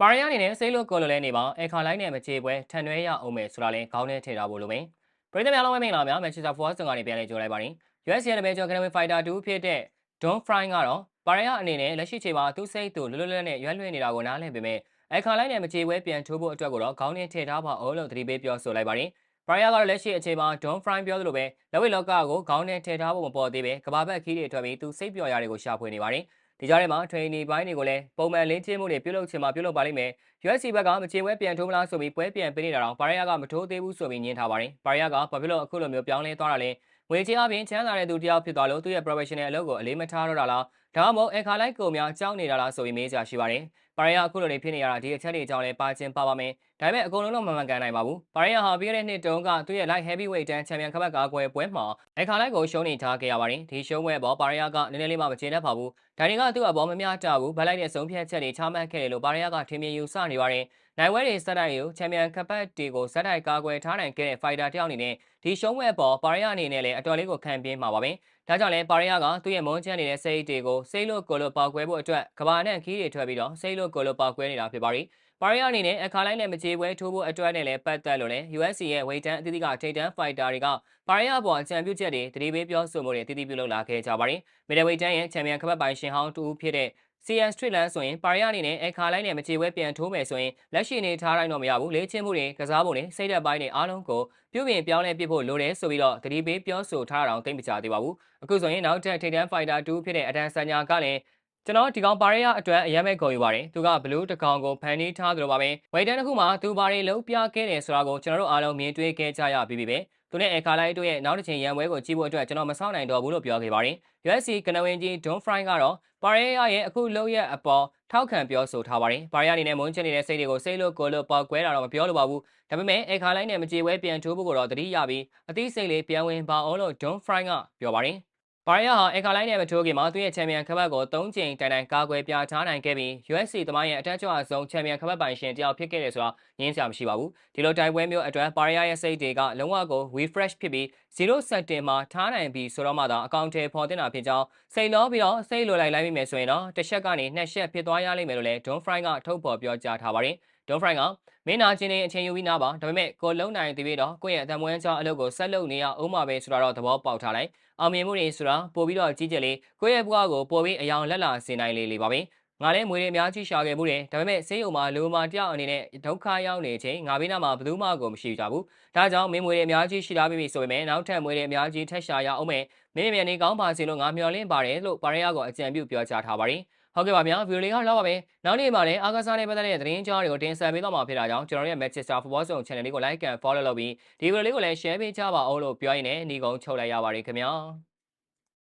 ပါရီအနေနဲ့စိတ်လို့ကိုလိုလဲနေပါအခါလိုက်နဲ့မချေပွဲထန်ရွဲရအောင်မယ်ဆိုတာလဲခေါင်းနဲ့ထည့်ထားဖို့လိုမယ်ပြည်သူများလုံးဝမင်္ဂလာများမန်ချက်စတာဖော်စံကနေပြန်လည်ကြိုလိုက်ပါရင် US ရဲ့ဘေဂျော်ကနမီဖိုက်တာ2ဖြစ်တဲ့ Don Fry ကတော့ပါရီအနေနဲ့လက်ရှိချိန်မှာသူ့စိတ်သူလွတ်လွတ်လပ်နဲ့ရွက်လွှဲနေတာကိုနားလည်ပေမဲ့အခါလိုက်နဲ့မချေပွဲပြန်ထိုးဖို့အတွက်ကိုတော့ခေါင်းနဲ့ထည့်ထားပါအောင်လို့သတိပေးပြောဆိုလိုက်ပါရင်ပါရီယာကတော့လက်ရှိအချိန်မှာ Don Fry ပြောသလိုပဲလက်ဝိတ်လောကကိုခေါင်းနဲ့ထည့်ထားဖို့မပေါ်သေးပဲကဘာဘက်ခီးတွေထွက်ပြီးသူစိတ်ပျော်ရာတွေကိုရှာဖွေနေပါတယ် ဒီကြားထဲမှာ training ဘိုင်းတွေကိုလည်းပုံမှန်လင်းချင်းမှုတွေပြုလုပ်ချင်မှပြုလုပ်ပါလိမ့်မယ်။ USC ဘက်ကမချေပွဲပြန်ထိုးမလားဆိုပြီးပွဲပြန်ပေးနေတာတော့ပါရီယာကမထိုးသေးဘူးဆိုပြီးညင်းထားပါတယ်။ပါရီယာကဘာဖြစ်လို့အခုလိုမျိုးပြောင်းလဲသွားတာလဲ။ငွေချင်းအပြင်ချမ်းသာတဲ့သူတယောက်ဖြစ်သွားလို့သူ့ရဲ့ professional အလုပ်ကိုအလေးမထားတော့တာလား။ဒါမှမဟုတ်အခါလိုက်ကိုများကြောက်နေတာလားဆိုပြီးမေးကြရှိပါတယ်။ ပါရီယာအခုလိုနေဖြစ်နေရတာဒီအချက်တွေအကြောင်းလဲပါချင်းပါပါမယ်။ဒါပေမဲ့အကုန်လုံးတော့မမှန်ကန်နိုင်ပါဘူး။ပါရီယာဟာပြီးခဲ့တဲ့နှစ်တုန်းကသူ့ရဲ့ light heavyweight တန်းချန်ပီယံခပတ်ကာကွယ်ပွဲမှာအခါလိုက်ကိုရှုံးနေထားခဲ့ရပါတယ်။ဒီရှုံးပွဲပေါ်ပါရီယာကနည်းနည်းလေးမှမကျေနပ်ပါဘူး။ဒါတွေကသူ့အပေါ်မမျှတဘူး။ဗလိုက်တဲ့ဆုံးဖြတ်ချက်တွေချမှတ်ခဲ့တယ်လို့ပါရီယာကထင်မြင်ယူဆနေပါတယ်။နိုင်ဝဲတွေစက်တိုက်ကိုချန်ပီယံခပတ်တွေကိုစက်တိုက်ကာကွယ်ထားနိုင်ခဲ့တဲ့ fighter တယောက်အနေနဲ့ဒီရှုံးပွဲပေါ်ပါရီယာအနေနဲ့လည်းအတော်လေးကိုခံပြင်းမှာပါပဲ။ဒါကြောင့်လည်းပါရီယာကသူ့ရဲ့မုန်းချမ်းနေတဲ့စိတ်တွေကိုစိတ်လို့ကိုလို့ပေါက်ကွဲဖို့အတွက်ကဘာနဲ့ခီးတွေထွက်ပြီးတော့စိတ်လို့ကိုလို့ပေါက်ကွဲနေတာဖြစ်ပါတယ်။ပါရီယာအနေနဲ့အခါလိုက်နဲ့မကြေပွဲထိုးဖို့အတွက်နဲ့လည်းပတ်သက်လို့လည်း UFC ရဲ့ဝေတန်းအသီးသီးကထိတ်တန်းဖိုက်တာတွေကပါရီယာပေါ်အကြံပြုချက်တွေတတိပေးပြောဆိုမှုတွေအသီးသီးပြုလုပ်လာခဲ့ကြပါတယ်။မီဒဝေတန်းရဲ့ချန်ပီယံခပတ်ပိုင်ရှင်ဟောင်းတူဖြစ်တဲ့ CN Streetland ဆိုရင်ပါရီယာအနေနဲ့အခါလိုက်နဲ့မကြေပွဲပြန်ထိုးမယ်ဆိုရင်လက်ရှိနေထားတိုင်းတော့မရဘူးလေ့ကျင့်မှုတွေကစားဖို့နဲ့စိတ်သက်ပိုင်းတွေအားလုံးကိုပြုပြင်ပြောင်းလဲပြဖို့လိုတယ်ဆိုပြီးတော့တတိပေးပြောဆိုထားတာတော့သိမကြသေးပါဘူးအခုဆိုရင်နောက်ထပ်ထိတ်တန်းဖိုက်တာ2ဖြစ်တဲ့အဒန်ဆန်ညာကလည်း ကျွန်တော်ဒီကောင်ပါရီယာအတွက်အရင်ပဲခေါ်ယူပါတယ်သူကဘလူးတကောင်ကိုဖန်တီးထားသလိုပါပဲဝိတန်တစ်ခုမှာသူဘာတွေလုံးပြခဲ့တယ်ဆိုတာကိုကျွန်တော်တို့အားလုံးမြင်တွေ့ခဲ့ကြရပြီးပြီပဲသူနဲ့အခါလိုက်တို့ရဲ့နောက်တစ်ချိန်ရန်ပွဲကိုကြည့်ဖို့အတွက်ကျွန်တော်မဆောင်နိုင်တော့ဘူးလို့ပြောခဲ့ပါတယ် UFC ကနဝင်ကြီး Don Fry ကတော့ပါရီယာရဲ့အခုလုံးရဲ့အပေါ်ထောက်ခံပြောဆိုထားပါတယ်ပါရီယာအနေနဲ့မုန်းချနေတဲ့စိတ်တွေကိုစိတ်လို့ကိုလို့ပေါက်ကွဲတာတော့မပြောလို့ပါဘူးဒါပေမဲ့အခါလိုက်နဲ့မကြေဝဲပြန်ထိုးဖို့တော့တတိရပြီးအသိစိတ်လေးပြန်ဝင်ပါအောင်လို့ Don Fry ကပြောပါတယ် ပါရီယာဟာအခါလိုက်နဲ့မထိုးခင်မှာသူ့ရဲ့ချန်ပီယံခပတ်ကို၃ချိန်တိုင်တိုင်ကာကွယ်ပြချနိုင်ခဲ့ပြီး UFC သမိုင်းရဲ့အတက်ကြွဆုံးချန်ပီယံခပတ်ပိုင်ရှင်တယောက်ဖြစ်ခဲ့တယ်ဆိုတာငင်းစရာမရှိပါဘူးဒီလိုတိုင်ပွဲမျိုးအတွက်ပါရီယာရဲ့စိတ်တွေကလုံးဝကို refresh ဖြစ်ပြီး0 setting မှာထားနိုင်ပြီးဆိုတော့မှသာအကောင့်ထဲပေါ်တင်တာဖြစ်ကြောင်းစိတ်လောပြီးတော့စိတ်လိုလိုက်လိုက်မိမယ်ဆိုရင်တော့တစ်ချက်ကနေနှစ်ချက်ဖြစ်သွားရလိမ့်မယ်လို့လည်း Don Fry ကထုတ်ဖော်ပြောကြားထားပါတယ် ဒွန်ဖရိုင်ကမင်းနာချင်းနေအချိန်ယူပြီးနားပါဒါပေမဲ့ကိုလုံးနိုင်တည်ပြီးတော့ကိုယ့်ရဲ့အတံမွေးချောင်းအလုပ်ကိုဆက်လုပ်နေရအောင်ပါပဲဆိုတာတော့သဘောပေါက်ထားလိုက်အောင်မြင်မှုတွေဆိုတာပို့ပြီးတော့ကြီးကျယ်လေးကိုယ့်ရဲ့ဘဝကိုပို့ပြီးအယောင်လက်လာစေနိုင်လေလေပါပဲငါလည်းမွေတွေအများကြီးရှာခဲ့မှုတယ်ဒါပေမဲ့ဆေးရုံမှာလူမာတယောက်အနေနဲ့ဒုက္ခရောက်နေချိန်ငါဘေးနားမှာဘယ်သူမှကိုမရှိကြဘူးဒါကြောင့်မင်းမွေတွေအများကြီးရှိထားပြီဆိုပေမဲ့နောက်ထပ်မွေတွေအများကြီးထက်ရှာရအောင်မယ်မင်းမြန်နေကောင်းပါစေလို့ငါမျှော်လင့်ပါတယ်လို့ပါရရကအကြံပြုပြောကြားထားပါတယ် ဟုတ်ကဲ့ပါဗျာဗီဒီယိုလေးကတော့ပါပဲနောက်နေ့မှာလည်းအားကစားနဲ့ပတ်သက်တဲ့သတင်းကြားတွေကိုတင်ဆက်ပေးတော့မှာဖြစ်တာကြောင့်ကျွန်တော်ရဲ့ Manchester Football Zone Channel လေးကို like and follow လုပ်ပြီးဒီဗီဒီယိုလေးကိုလည်း share ပေးကြပါအောင်လို့ပြောရင်းနဲ့ညီကုန်းချုပ်လိုက်ရပါတယ်ခင်ဗျာ